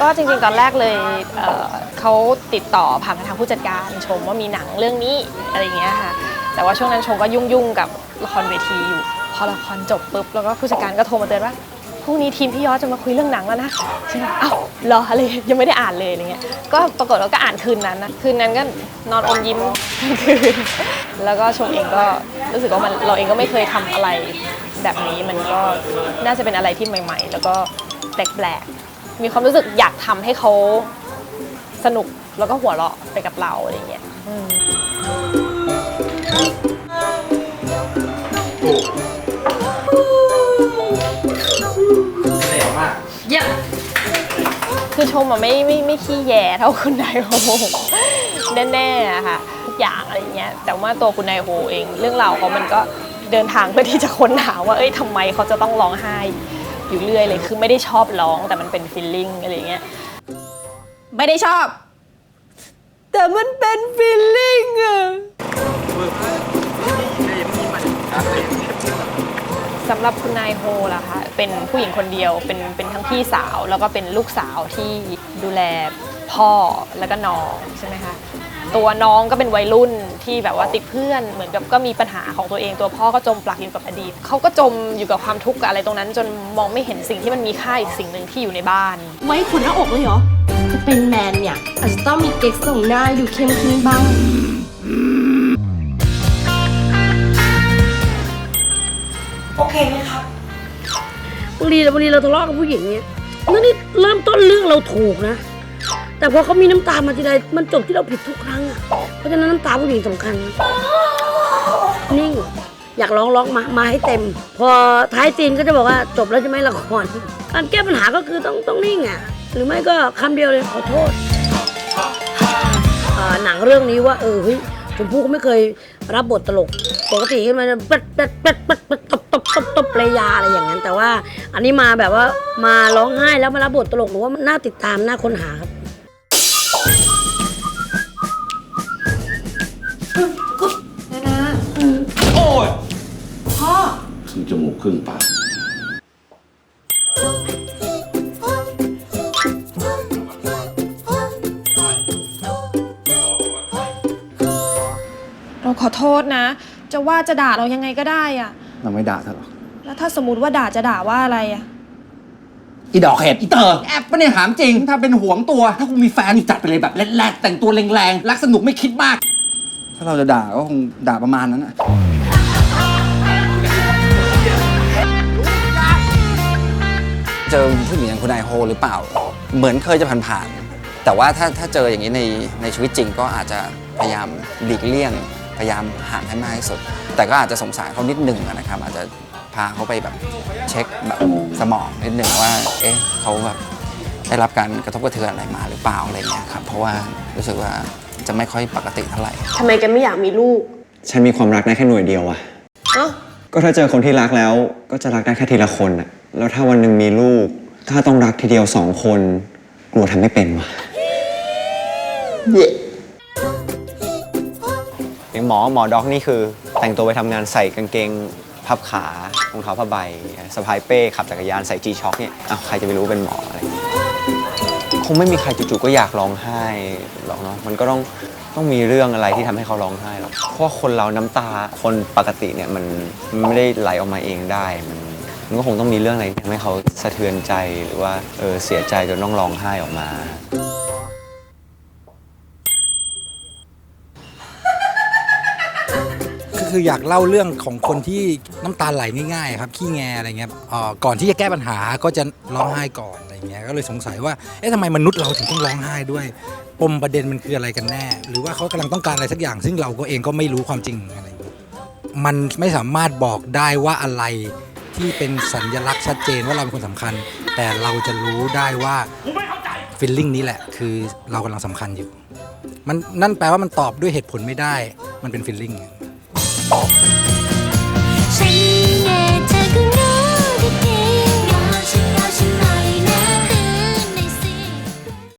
ก็จริงๆ ตอนแรกเลยเอ่อเขาติดต่อผ่านทางผู้จัดการชมว่ามีหนังเรื่องนี้อะไรอย่างเงี้ยค่ะ แต่ว่าช่วงนั้นชมก็ยุ่งๆ กับละครเวทีอยู่ พอละครจบปุ๊บแล้วก็ผู้จัดการก็โทรมาเตือนว่าพรุ่งนี้ทีมพี่ยอดจะมาคุยเรื่องหนังแล้วนะฉันก็อ้าว เหรออะไรยังไม่ได้อ่านเลยอะไรเงี้ยก็ปรากฏว่าก็อ่านคืนนั้นนะคืนนั้นก็นอนอมยิ้มทั้งคืนแล้วก็ชมเองก็รู้สึกว่ามันเราเองก็ไม่เคยทำอะไรแบบนี้มันก็น่าจะเป็นอะไรที่ใหม่ ๆ แล้วก็แปลกๆมีความรู้สึกอยากทำให้เขาสนุกแล้วก็หัวเราะไปกับเราอะไรอย่างเงี้ยอืมเหลวมาก คือชมอะไม่ไม่ไม่ขี้แย่เท่าคุณนายโฮแน่ๆอะค่ะทุกอย่างอะไรเงี้ยแต่ว่าตัวคุณนายโฮเอง เรื่องราวเขามันก็เดินทางเพื่อที่จะค้นหาว่าเอ้ยทำไมเขาจะต้องร้องไห้อยู่เรื่อยเลยคือไม่ได้ชอบร้องแต่มันเป็นฟีลลิ่งอะไรเงี้ยไม่ได้ชอบ แต่มันเป็นฟีลลิ่งอะ สำหรับคุณนายโฮล่ะคะเป็นผู้หญิงคนเดียวเป็นเป็นทั้งพี่สาวแล้วก็เป็นลูกสาวที่ดูแลพ่อแล้วก็น้องใช่ไหมคะตัวน้องก็เป็นวัยรุ่นที่แบบว่าติดเพื่อนเหมือนกับก็มีปัญหาของตัวเอง ตัวพ่อก็จมปลักอยู่กับอดีตเขาก็จมอยู่กับความทุกข์กับอะไรตรงนั้น จนมองไม่เห็นสิ่งที่มันมีค่าอีกสิ่งหนึ่งที่อยู่ในบ้าน ไว้ขุนหน้าอกเลยเหรอจะเป็นแมนเนี่ยอาจจะต้องมีเก๊กส่งหน้าดูเข้มขึ้นบ้าง บางทีบางทีเราทะเลาะกับผู้หญิงเนี่ยนั่นนี่เริ่มต้นเรื่องเราถูกนะ แต่พอเขามีน้ำตามาทีไรมันจบที่เราผิดทุกครั้งอะเพราะฉะนั้นน้ำตาผู้หญิงสำคัญนะนิ่ง อยากร้องร้องมา มาให้เต็ม พอท้ายซีนก็จะบอกว่าจบแล้วจะไหมละคร การแก้ปัญหาก็คือต้องต้องนิ่งอะหรือไม่ก็คำเดียวเลยขอโทษเอ่อหนังเรื่องนี้ว่าเออเฮ้ยชมพู่ก็ไม่เคยรับบทตลก ปกติมันจะเป็ดเป็ดเป็ดเป็ดเป็ดตบ ตบตบตบเลยาอะไรอย่างนั้น แต่ว่าอันนี้มาแบบว่ามาร้องไห้แล้วมารับบทตลกหนูว่ามันน่าติดตามน่าค้นหาครับโอ้ยครึ่งจมูกครึ่งปากเราขอโทษนะ จะว่าจะด่าเรายังไงก็ได้อะ เราไม่ด่าเธอหรอก แล้วถ้าสมมติว่าด่าจะด่าว่าอะไรอะอีดอกเห็ดอีเตอร์แอบปะเนี่ยถามจริง ถ้าเป็นห่วงตัว ถ้ากูมีแฟนนี่จัดไปเลยแบบแรกๆแต่งตัวแรงๆ รักสนุกไม่คิดมาก ถ้าเราจะด่าก็คงด่าประมาณนั้นอะเจอผู้หญิงอย่างคุณนายโฮหรือเปล่า เหมือนเคยจะผ่านๆแต่ว่าถ้าถ้าเจออย่างนี้ในในชีวิตจริงก็อาจจะพยายามหลีกเลี่ยง พยายามห่างให้มากที่สุด แต่ก็อาจจะสงสารเขานิดหนึ่งอะนะครับ อาจจะพาเขาไปแบบเช็คแบบสมองนิดหนึ่งว่า เอ๊ะเขาแบบได้รับการกระทบกระเทือนอะไรมาหรือเปล่าอะไรเงี้ยครับ เพราะว่ารู้สึกว่าจะไม่ค่อยปกติเท่าไหร่ ทำไมแกไม่อยากมีลูก ฉันมีความรักได้แค่หน่วยเดียวอะเอ้าก็ถ้าเจอคนที่รักแล้ว ก็จะรักได้แค่ทีละคนอะแล้วถ้าวันหนึ่งมีลูก ถ้าต้องรักทีเดียวสองคน กลัวทำไม่เป็นวะ อย่างหมอหมอด็อกนี่คือ แต่งตัวไปทำงานใส่กางเกงพับขารองเท้าผ้าใบสะพายเป้ขับจักรยานใส่จีช็อคเนี่ยอ้าวใครจะไปรู้เป็นหมออะไรอย่างเงี้ยคงไม่มีใครจู่ๆก็อยากร้องไห้หรอกเนาะมันก็ต้องต้องมีเรื่องอะไรที่ทำให้เขาร้องไห้หรอกเพราะว่าคนเราน้ำตาคนปกติเนี่ยมันมันไม่ได้ไหลออกมาเองได้มันมันก็คงต้องมีเรื่องอะไรที่ทำให้เขาสะเทือนใจหรือว่าเออเสียใจจนต้องร้องไห้ออกมา คืออยากเล่าเรื่องของคนที่น้ำตาไหลง่ายๆครับขี้แงอะไรเงี้ยเอ่อก่อนที่จะแก้ปัญหาก็จะร้องไห้ก่อนอะไรเงี้ยก็เลยสงสัยว่าเอ๊ะทำไมมนุษย์เราถึงต้องร้องไห้ด้วย ปมประเด็นมันคืออะไรกันแน่ หรือว่าเขากำลังต้องการอะไรสักอย่าง ซึ่งเราก็เองก็ไม่รู้ความจริงอะไรเงี้ยมันไม่สามารถบอกได้ว่าอะไรที่เป็นสัญลักษณ์ชัดเจนว่าเราเป็นคนสำคัญ แต่เราจะรู้ได้ว่าฟีลลิ่งนี้แหละ คือเรากำลังสำคัญอยู่ มันนั่นแปลว่ามันตอบด้วยเหตุผลไม่ได้ มันเป็นฟีลลิ่ง Oh.